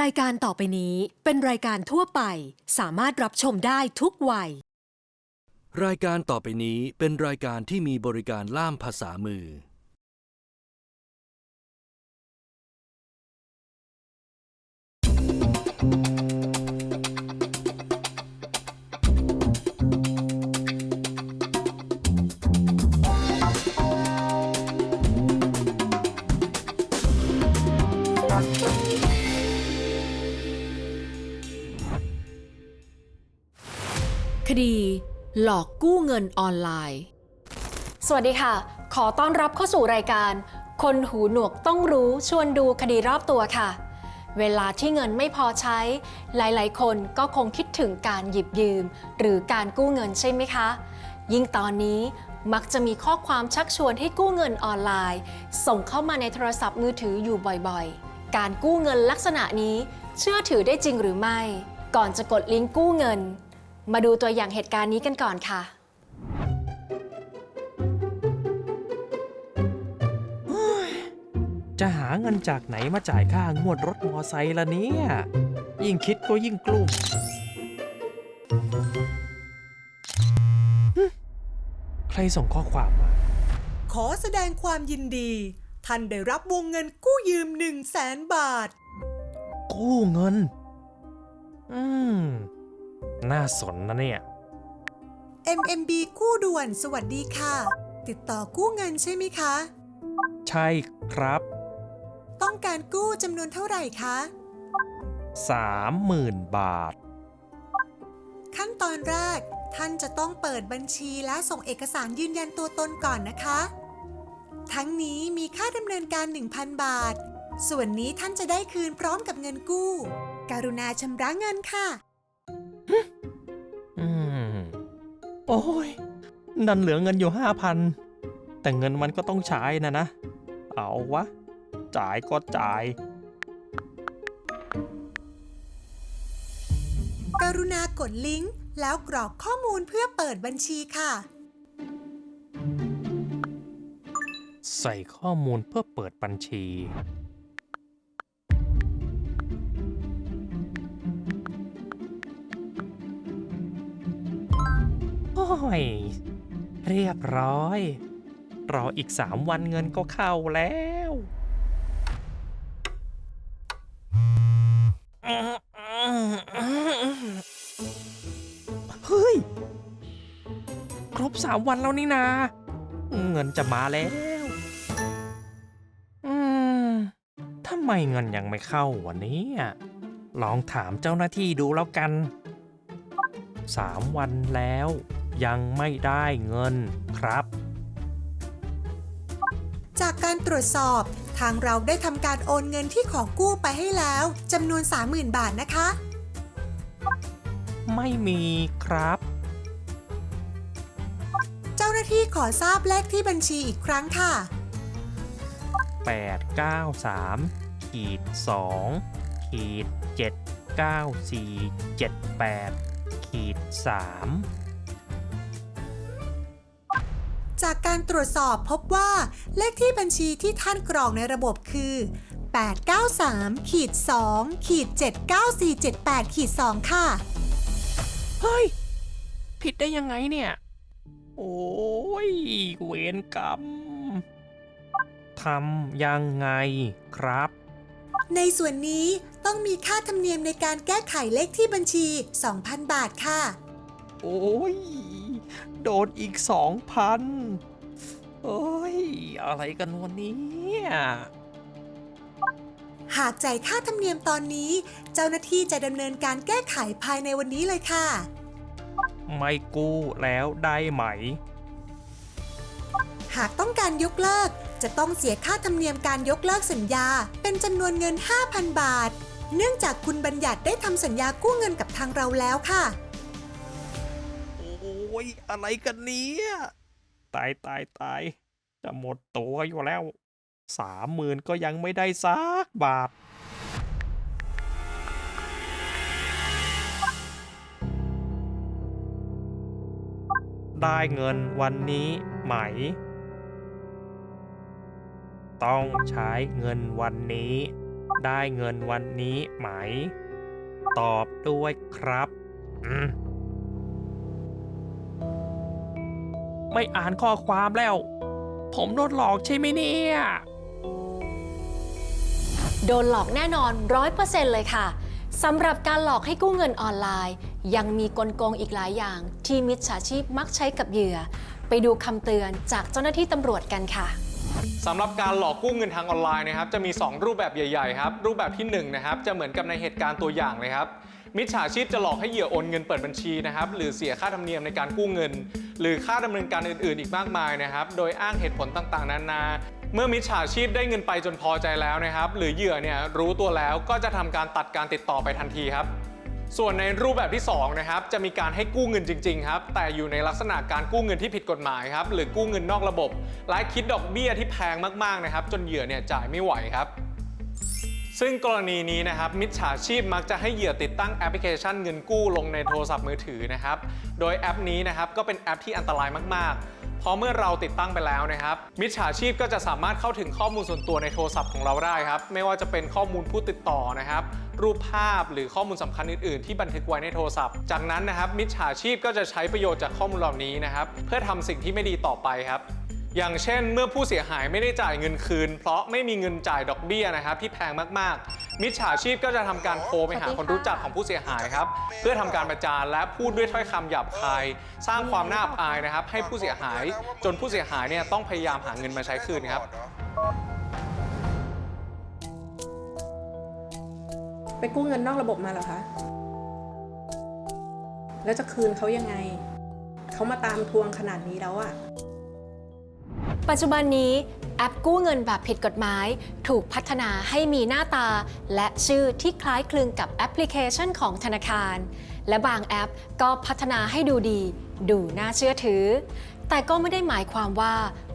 รายการต่อไปนี้เป็นรายการทั่วไปสามารถรับชมได้ทุกวัย รายการต่อไปนี้เป็นรายการที่มีบริการล่ามภาษามือ หลอกกู้เงินออนไลน์ สวัสดีค่ะ ขอต้อนรับเข้าสู่รายการ คนหูหนวกต้องรู้ชวนดูคดีรอบตัวค่ะ เวลาที่เงินไม่พอใช้ หลายๆ คนก็คงคิดถึงการหยิบยืม หรือการกู้เงินใช่ไหมคะ ยิ่งตอนนี้มักจะมีข้อความชักชวนให้กู้เงินออนไลน์ ส่งเข้ามาในโทรศัพท์มือถืออยู่บ่อยๆ การกู้เงินลักษณะนี้เชื่อถือได้จริงหรือไม่ ก่อนจะกดลิงก์กู้เงิน มาดูตัวอย่างเหตุการณ์นี้กันก่อนค่ะ จะหาเงินจากไหนมาจ่ายค่างวดรถมอไซค์ละเนี่ย ยิ่งคิดก็ยิ่งกลุ้มหึใครส่งข้อความมา ขอแสดงความยินดี ท่านได้รับวงเงินกู้ยืม1 0 0 0 0แสนบาท กู้เงิน อืม น่าสนนะเนี่ย MMB กู้ด่วนสวัสดีค่ะ ติดต่อกู้เงินใช่ไหมคะ ใช่ครับ ต้องการกู้จำนวนเท่าไหร่คะสามหมื่นบาท ขั้นตอนแรกท่านจะต้องเปิดบัญชีและส่งเอกสารยืนยันตัวตนก่อนนะคะ ทั้งนี้มีค่าดำเนินการ 1,000 บาท ส่วนนี้ท่านจะได้คืนพร้อมกับเงินกู้การุณาชำระเงินค่ะ อืม โอ้ยนันเหลือเงินอยู่ห้าพัน แต่เงินมันก็ต้องใช้นะนะ เอาวะ จ่ายก็จ่าย กรุณากดลิงก์แล้วกรอกข้อมูลเพื่อเปิดบัญชีค่ะ ใส่ข้อมูลเพื่อเปิดบัญชี ย เรียบร้อย รออีกสามวันเงินก็เข้าแล้วเฮ้ย ครบสามวันแล้วนี่นา เงินจะมาแล้ว อืมทำไมเงินยังไม่เข้าวันนี้อะลองถามเจ้าหน้าที่ดูแล้วกันสามวันแล้ว ยังไม่ได้เงินครับ จากการตรวจสอบ ทางเราได้ทำการโอนเงินที่ขอกู้ไปให้แล้วจำนวน 30,000 บาทนะคะ ไม่มีครับ เจ้าหน้าที่ขอทราบเลขที่บัญชีอีกครั้งค่ะ 893ขีด2ขีด79478ขีด3 จากการตรวจสอบพบว่าเลขที่บัญชีที่ท่านกรอกในระบบคือ 893ขีด2ขีด79478ขีด2ค่ะ เฮ้ย ผิดได้ยังไงเนี่ย โอ้ย เวรกรรมทำยังไงครับ ในส่วนนี้ต้องมีค่าธรรมเนียมในการแก้ไขเลขที่บัญชี 2,000 บาทค่ะ โอ้ย โดนอีกสองพันเอ้ย อะไรกันวันนี้หากจ่ายค่าธรรมเนียมตอนนี้ เจ้าหน้าที่จะดำเนินการแก้ไขภายในวันนี้เลยค่ะ ไม่กู้แล้วได้ไหม หากต้องการยกเลิก จะต้องเสียค่าธรรมเนียมการยกเลิกสัญญา เป็นจำนวนเงิน 5,000 บาท เนื่องจากคุณบัญญัติได้ทำสัญญากู้เงินกับทางเราแล้วค่ะโอ้ยอะไรกันเนี่ยตายตายตายจะหมดตัวอยู่แล้วสามหมื่นก็ยังไม่ได้สักบาท ได้เงินวันนี้ไหม ต้องใช้เงินวันนี้ ได้เงินวันนี้ไหม ตอบด้วยครับ อืม ไม่อ่านข้อความแล้ว ผมโดนหลอกใช่ไหมเนี่ย โดนหลอกแน่นอนร้อยเปอร์เซ็นต์เลยค่ะสำหรับการหลอกให้กู้เงินออนไลน์ ยังมีกลโกงอีกหลายอย่าง ที่มิจฉาชีพมักใช้กับเหยื่อ ไปดูคำเตือนจากเจ้าหน้าที่ตำรวจกันค่ะ สำหรับการหลอกกู้เงินทางออนไลน์นะครับจะมี 2 รูปแบบใหญ่ๆครับรูปแบบที่1นะครับจะเหมือนกับในเหตุการณ์ตัวอย่างเลยครับมิจฉาชีพจะหลอกให้เหยื่อโอนเงินเปิดบัญชีนะครับหรือเสียค่าธรรมเนียมในการกู้เงิน หรือค่าดำเนินการอื่นๆ อีกมากมายนะครับโดยอ้างเหตุผลต่างๆ นานา เมื่อมิจฉาชีพได้เงินไปจนพอใจแล้วนะครับ หรือเหยื่อเนี่ยรู้ตัวแล้วก็จะทำการตัดการติดต่อไปทันทีครับ ส่วนในรูปแบบที่2นะครับจะมีการให้กู้เงินจริงๆครับแต่อยู่ในลักษณะการกู้เงินที่ผิดกฎหมายครับหรือกู้เงินนอกระบบและคิดดอกเบี้ยที่แพงมากๆนะครับจนเหยื่อเนี่ยจ่ายไม่ไหวครับซึ่งกรณีนี้นะครับมิจฉาชีพมักจะให้เหยื่อติดตั้งแอปพลิเคชันเงินกู้ลงในโทรศัพท์มือถือนะครับ โดยแอปนี้นะครับก็เป็นแอปที่อันตรายมากๆ ราะเมื่อเราติดตั้งไปแล้วนะครับ มิจฉาชีพก็จะสามารถเข้าถึงข้อมูลส่วนตัวในโทรศัพท์ของเราได้ครับ ไม่ว่าจะเป็นข้อมูลผู้ติดต่อนะครับ รูปภาพหรือข้อมูลสำคัญอื่น ๆ ที่บันทึกไว้ในโทรศัพท์ จากนั้นนะครับมิจฉาชีพก็จะใช้ประโยชน์จากข้อมูลเหล่านี้นะครับ เพื่อทำสิ่งที่ไม่ดีต่อไปครับ อย่างเช่น เมื่อผู้เสียหายไม่ได้จ่ายเงินคืน เพราะไม่มีเงินจ่ายดอกเบี้ยนะครับที่แพงมากๆ มิจฉาชีพก็จะทำการโทรไปหาคนรู้จักของผู้เสียหายครับเพื่อทำการประจานและพูดด้วยถ้อยคำหยาบคาย สร้างความน่าอับอายนะครับ ให้ผู้เสียหายจนผู้เสียหายเนี่ยต้องพยายามหาเงินมาใช้คืนครับไปกู้เงินนอกระบบมาเหรอคะ แล้วจะคืนเขายังไง เขามาตามทวงขนาดนี้แล้วอะ ปัจจุบันนี้แอปกู้เงินแบบผิดกฎหมาย ถูกพัฒนาให้มีหน้าตา และชื่อที่คล้ายคลึงกับแอปพลิเคชันของธนาคาร และบางแอปก็พัฒนาให้ดูดี ดูน่าเชื่อถือ แต่ก็ไม่ได้หมายความว่า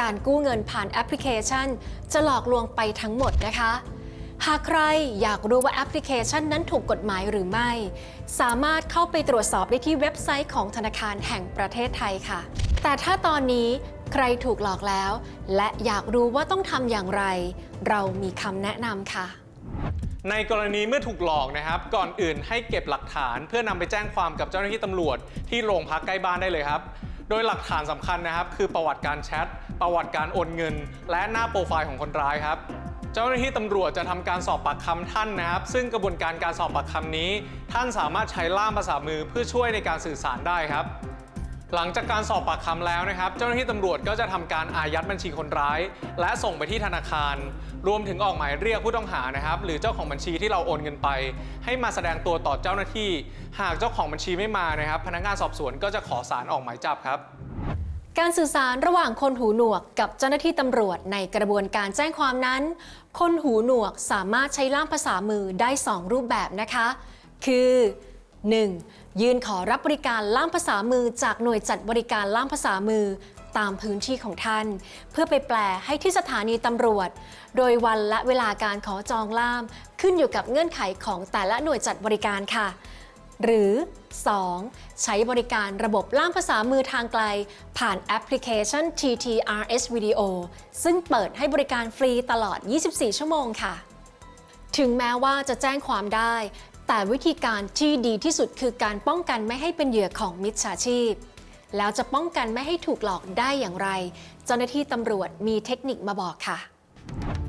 การกู้เงินผ่านแอปพลิเคชัน จะหลอกลวงไปทั้งหมดนะคะ หากใครอยากรู้ว่าแอปพลิเคชันนั้นถูกกฎหมายหรือไม่ สามารถเข้าไปตรวจสอบได้ที่เว็บไซต์ของธนาคารแห่งประเทศไทยค่ะ แต่ถ้าตอนนี้ ใครถูกหลอกแล้ว และอยากรู้ว่าต้องทำอย่างไร เรามีคำแนะนำค่ะ ในกรณีเมื่อถูกหลอกนะครับ ก่อนอื่นให้เก็บหลักฐาน เพื่อนำไปแจ้งความกับเจ้าหน้าที่ตำรวจ ที่โรงพักใกล้บ้านได้เลยครับ โดยหลักฐานสำคัญนะครับ คือประวัติการแชทประวัติการโอนเงิน และหน้าโปรไฟล์ของคนร้ายครับเจ้าหน้าที่ตำรวจจะทำการสอบปากคำท่านนะครับ ซึ่งกระบวนการการสอบปากคำนี้ ท่านสามารถใช้ล่ามภาษามือเพื่อช่วยในการสื่อสารได้ครับ หลังจากการสอบปากคำแล้วนะครับ เจ้าหน้าที่ตำรวจก็จะทำการอายัดบัญชีคนร้าย และส่งไปที่ธนาคาร รวมถึงออกหมายเรียกผู้ต้องหานะครับ หรือเจ้าของบัญชีที่เราโอนเงินไป ให้มาแสดงตัวต่อเจ้าหน้าที่ หากเจ้าของบัญชีไม่มานะครับ พนักงานสอบสวนก็จะขอสารออกหมายจับครับการสื่อสารระหว่างคนหูหนวกกับเจ้าหน้าที่ตำรวจในกระบวนการแจ้งความนั้น คนหูหนวกสามารถใช้ล่ามภาษามือได้ 2 รูปแบบนะคะ คือ 1. ยืนขอรับบริการล่ามภาษามือจากหน่วยจัดบริการล่ามภาษามือตามพื้นที่ของท่าน เพื่อไปแปลให้ที่สถานีตำรวจ โดยวันและเวลาการขอจองล่ามขึ้นอยู่กับเงื่อนไขของแต่ละหน่วยจัดบริการค่ะ หรือ 2. ใช้บริการระบบล่ามภาษามือทางไกล ผ่านแอปพลิเคชัน TTRS Video ซึ่งเปิดให้บริการฟรีตลอด 24 ชั่วโมงค่ะ ถึงแม้ว่าจะแจ้งความได้ แต่วิธีการที่ดีที่สุดคือการป้องกันไม่ให้เป็นเหยื่อของมิจฉาชีพ แล้วจะป้องกันไม่ให้ถูกหลอกได้อย่างไร เจ้าหน้าที่ตำรวจมีเทคนิคมาบอกค่ะ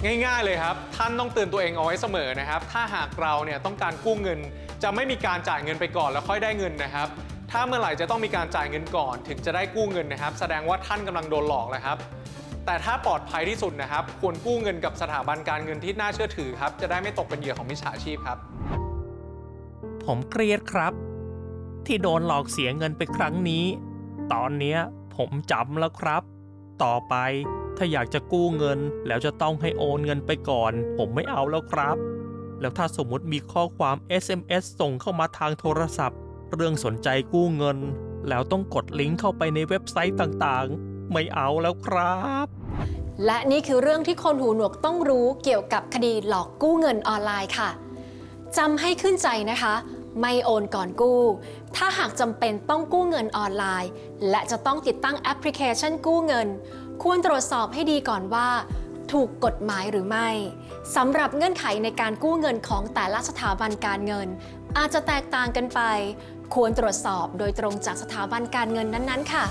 ง่ายๆเลยครับ ท่านต้องเตือนตัวเองเอาไว้เสมอนะครับ ถ้าหากเราเนี่ยต้องการกู้เงิน จะไม่มีการจ่ายเงินไปก่อนแล้วค่อยได้เงินนะครับ ถ้าเมื่อไหร่จะต้องมีการจ่ายเงินก่อน ถึงจะได้กู้เงินนะครับ แสดงว่าท่านกำลังโดนหลอกแล้วครับแต่ถ้าปลอดภัยที่สุดนะครับ ควรกู้เงินกับสถาบันการเงินที่น่าเชื่อถือครับ จะได้ไม่ตกเป็นเหยื่อของมิจฉาชีพครับ ผมเครียดครับ ที่โดนหลอกเสียเงินไปครั้งนี้ ตอนเนี้ยผมจำแล้วครับ ต่อไปถ้าอยากจะกู้เงินแล้วจะต้องให้โอนเงินไปก่อน ผมไม่เอาแล้วครับ แล้วถ้าสมมติมีข้อความ SMS ส่งเข้ามาทางโทรศัพท์ เรื่องสนใจกู้เงิน แล้วต้องกดลิงก์เข้าไปในเว็บไซต์ต่างๆ ไม่เอาแล้วครับ และนี่คือเรื่องที่คนหูหนวกต้องรู้เกี่ยวกับคดีหลอกกู้เงินออนไลน์ค่ะจำให้ขึ้นใจนะคะ ไม่โอนก่อนกู้ ถ้าหากจำเป็นต้องกู้เงินออนไลน์ และจะต้องติดตั้งแอปพลิเคชันกู้เงิน ควรตรวจสอบให้ดีก่อนว่า ถูกกฎหมายหรือไม่สำหรับเงื่อนไขในการกู้เงินของแต่ละสถาบันการเงิน อาจจะแตกต่างกันไป ควรตรวจสอบโดยตรงจากสถาบันการเงินนั้นๆ ค่ะ